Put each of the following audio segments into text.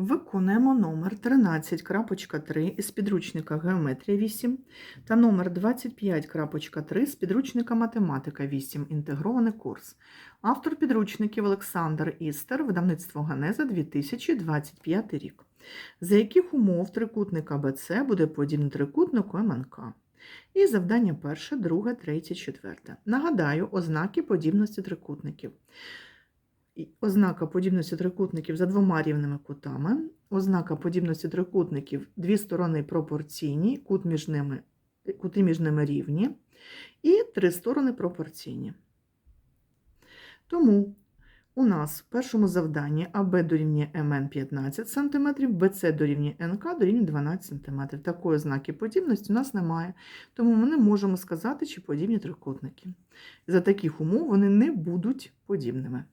Виконуємо номер 13.3 із підручника Геометрія 8 та номер 25.3 з підручника Математика 8. Інтегрований курс. Автор підручників Олександр Істер, видавництво Ганеза 2025 рік. За яких умов трикутник АБЦ буде подібний трикутнику МНК? І завдання перше, друге, третє, четверте. Нагадаю, ознаки подібності трикутників. Ознака подібності трикутників за двома рівними кутами. Ознака подібності трикутників дві сторони пропорційні, кут між ними, кути між ними рівні, і три сторони пропорційні. Тому у нас в першому завданні АБ дорівнює МН 15 см, БЦ дорівнює НК дорівнює 12 см. Такої ознаки подібності у нас немає, тому ми не можемо сказати, чи подібні трикутники. За таких умов вони не будуть подібними.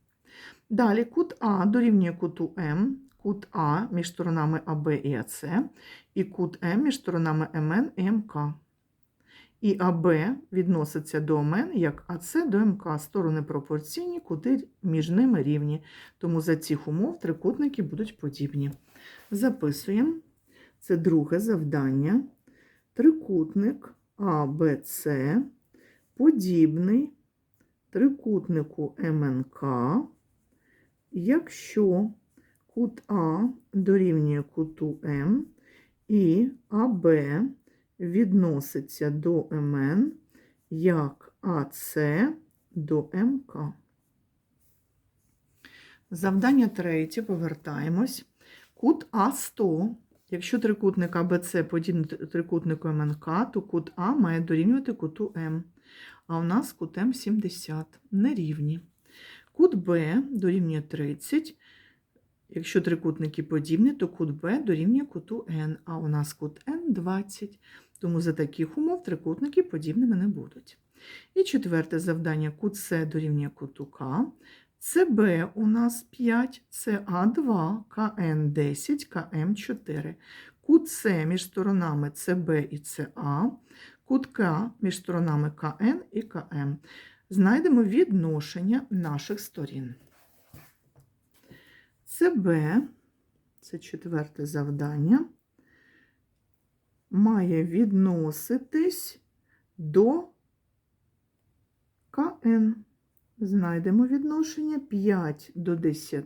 Далі кут А дорівнює куту М, кут А між сторонами АБ і АС, і кут М між сторонами МН і МК. І АБ відноситься до МН як АС до МК. Сторони пропорційні, кути між ними рівні. Тому за цих умов трикутники будуть подібні. Записуємо. Це друге завдання. Трикутник АБЦ подібний трикутнику МНК, якщо кут А дорівнює куту М і АБ відноситься до МН як АС до МК. Завдання третє, повертаємось. Кут А100. Якщо трикутник АБЦ подібний трикутнику МНК, то кут А має дорівнювати куту М. А у нас кут М 70 нерівні. Кут Б дорівнює 30. Якщо трикутники подібні, то кут Б дорівнює куту Н, а у нас кут Н 20. Тому за таких умов трикутники подібними не будуть. І четверте завдання: кут С дорівнює куту К. СБ у нас 5, СА 2, КН 10, КМ 4. Кут С між сторонами СБ і СА, кут К між сторонами КН і КМ. Знайдемо відношення наших сторін. СБ, це четверте завдання, має відноситись до КН. Знайдемо відношення 5 до 10,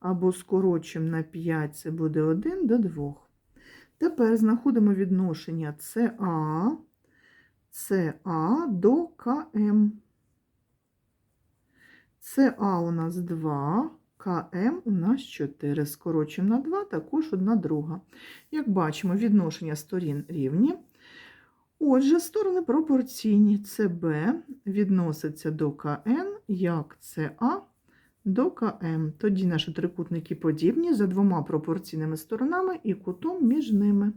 або скорочимо на 5, це буде 1 до 2. Тепер знаходимо відношення СА, СА до КМ. СА у нас 2, КМ у нас 4. Скорочимо на 2, також одна друга. Як бачимо, відношення сторін рівні. Отже, сторони пропорційні. СБ відноситься до КН як СА до КМ. Тоді наші трикутники подібні за двома пропорційними сторонами і кутом між ними.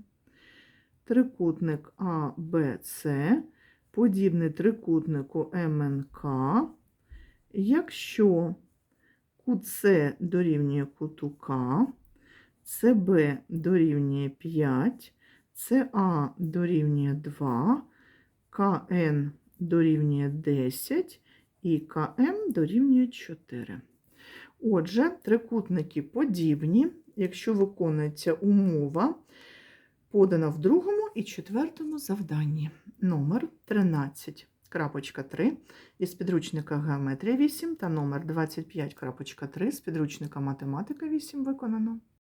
Трикутник АБЦ подібний трикутнику МНК, якщо С дорівнює куту К, СБ дорівнює 5, СА дорівнює 2, КН дорівнює 10 і КМ дорівнює 4. Отже, трикутники подібні, якщо виконується умова, подана в другому і четвертому завданні. Номер 13.3 із підручника Геометрія 8 та номер 25.3 з підручника Математика 8 виконано.